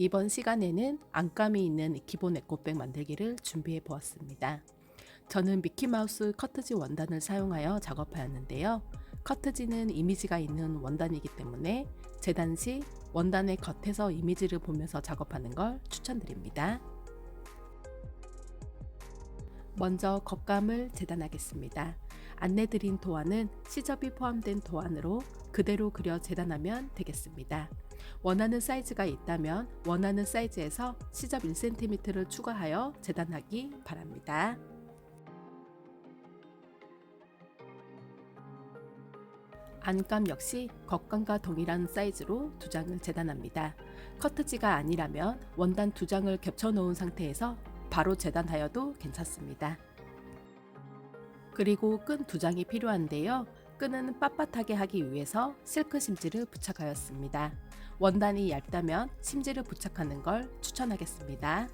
이번 시간에는 안감이 있는 기본 에코백 만들기를 준비해 보았습니다. 저는 미키마우스 커트지 원단을 사용하여 작업하였는데요. 커트지는 이미지가 있는 원단이기 때문에 재단 시 원단의 겉에서 이미지를 보면서 작업하는 걸 추천드립니다. 먼저 겉감을 재단하겠습니다. 안내드린 도안은 시접이 포함된 도안으로 그대로 그려 재단하면 되겠습니다. 원하는 사이즈가 있다면 원하는 사이즈에서 시접 1cm를 추가하여 재단하기 바랍니다. 안감 역시 겉감과 동일한 사이즈로 두 장을 재단합니다. 커트지가 아니라면 원단 두 장을 겹쳐 놓은 상태에서 바로 재단하여도 괜찮습니다. 그리고 끈 두 장이 필요한데요. 끈은 빳빳하게 하기 위해서 실크 심지를 부착하였습니다. 원단이 얇다면 심지를 부착하는 걸 추천하겠습니다.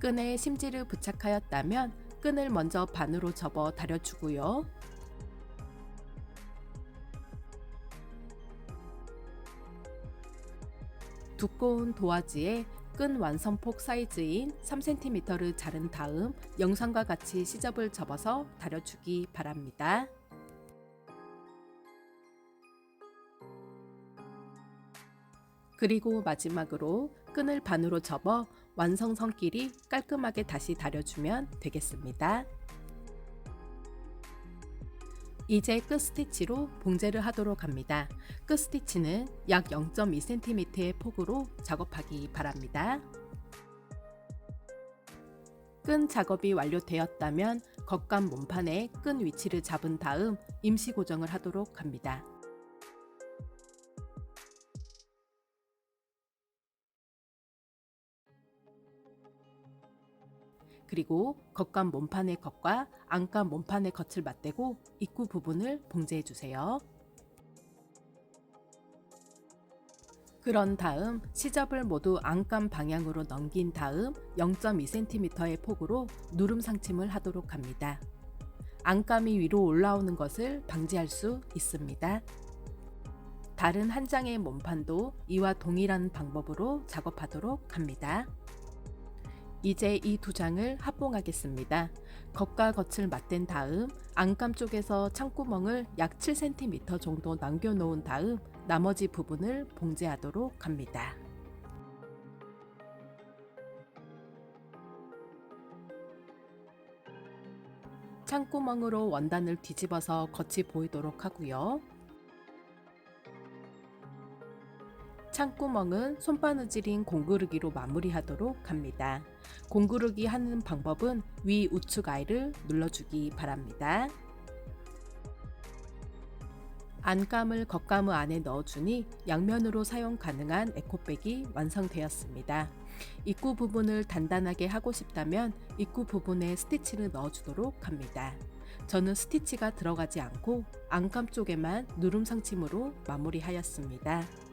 끈에 심지를 부착하였다면 끈을 먼저 반으로 접어 다려주고요. 두꺼운 도화지에 끈 완성폭 사이즈인 3cm를 자른 다음 영상과 같이 시접을 접어서 다려주기 바랍니다. 그리고 마지막으로 끈을 반으로 접어 완성선끼리 깔끔하게 다시 다려주면 되겠습니다. 이제 끝 스티치로 봉제를 하도록 합니다. 끝 스티치는 약 0.2cm의 폭으로 작업하기 바랍니다. 끈 작업이 완료되었다면 겉감 몸판에 끈 위치를 잡은 다음 임시 고정을 하도록 합니다. 그리고 겉감 몸판의 겉과 안감 몸판의 겉을 맞대고 입구 부분을 봉제해 주세요. 그런 다음 시접을 모두 안감 방향으로 넘긴 다음 0.2cm의 폭으로 누름 상침을 하도록 합니다. 안감이 위로 올라오는 것을 방지할 수 있습니다. 다른 한 장의 몸판도 이와 동일한 방법으로 작업하도록 합니다. 이제 이 두 장을 합봉하겠습니다. 겉과 겉을 맞댄 다음 안감 쪽에서 창구멍을 약 7cm 정도 남겨놓은 다음 나머지 부분을 봉제하도록 합니다. 창구멍으로 원단을 뒤집어서 겉이 보이도록 하고요. 창구멍은 손바느질인 공구르기로 마무리하도록 합니다. 공구르기 하는 방법은 위 우측 아이를 눌러주기 바랍니다. 안감을 겉감의 안에 넣어주니 양면으로 사용 가능한 에코백이 완성되었습니다. 입구 부분을 단단하게 하고 싶다면 입구 부분에 스티치를 넣어주도록 합니다. 저는 스티치가 들어가지 않고 안감 쪽에만 누름 상침으로 마무리하였습니다.